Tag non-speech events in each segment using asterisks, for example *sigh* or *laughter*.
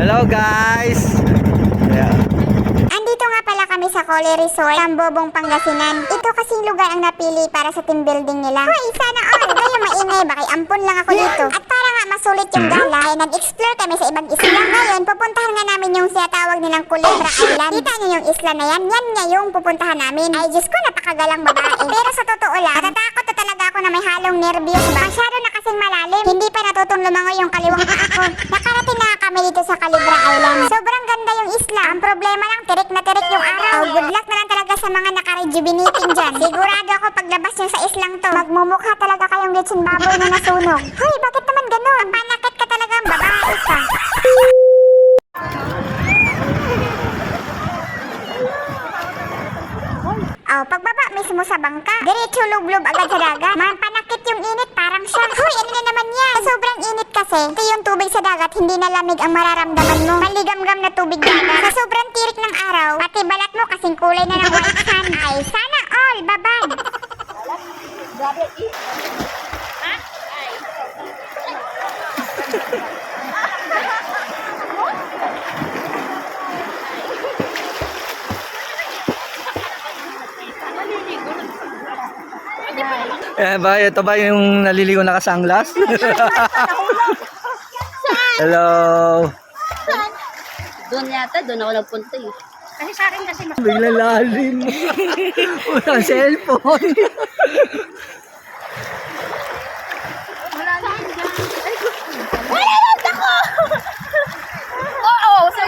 Hello guys! Yeah. Andito nga pala kami sa Collie Resort, Tambobong, Pangasinan. Ito kasing lugar ang napili para sa team building nila. Hoy, sana all! Kayo maingay, bakit ampun lang ako dito. At para nga masulit yung gala, ay nag-explore kami sa ibang isla. Ngayon, pupuntahan nga namin yung sinatawag nilang Culebra Island. Kita niyo yung isla na yan? Yan nga yung pupuntahan namin. Ay, Diyos ko, napakagalang babae. Pero sa totoo lang, natatakot na talaga ako na may halong nervyos ba? Masyado na kasing malalim. Hindi pa tirik na tirik yung araw. Oh, good luck na lang talaga sa mga naka-rejuvenating dyan. Sigurado ako paglabas nyo sa islang to, magmumukha talaga kayong lechon baboy na nasunog. *laughs* Hoy, bakit naman ganun? Panakit ka talaga, babae ka. Oh, pagbaba mismo sa bangka. Diretso lublob agad sa dagat. Man, kasi, ito yung tubig sa dagat, hindi na lamig ang mararamdaman mo. Maligam-gam na tubig dagat. Sa sobrang tirik ng araw, pati balat mo kasing kulay na ng white sand. Ay, sana all, babad. Eh ba, ito ba yung naliligo na kasanglas? *laughs* Hello! Doon yata, doon ako nagpunta eh. Kasi sa akin kasi Bigla lalim. *laughs* Walang cellphone. Oo! So,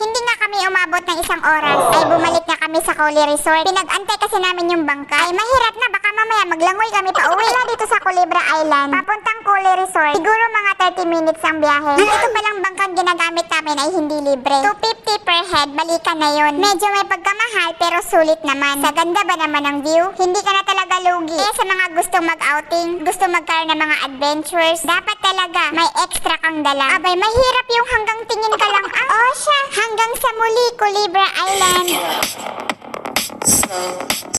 Hindi nga kami umabot ng isang oras, ay bumalik kami sa Collie Resort. Pinag-antay kasi namin yung bangka. Ay mahirap na, baka mamaya maglangoy kami pa uwi. Wala dito sa Culebra Island. Papuntang Collie Resort, siguro mga 30 minutes ang biyahe. Ito palang bangkang ginagamit namin ay hindi libre. 250 per head, balikan na yon. Medyo may pagkamahal pero sulit naman. Sa ganda ba naman ng view? Hindi ka na talaga lugi. Kaya sa mga gustong mag-outing, gusto magkaroon ng mga adventures, dapat talaga may extra kang dala. Abay, mahirap yung hanggang tingin ka lang. Ah, oh siya, hanggang sa muli, Culebra Island. Uh-oh.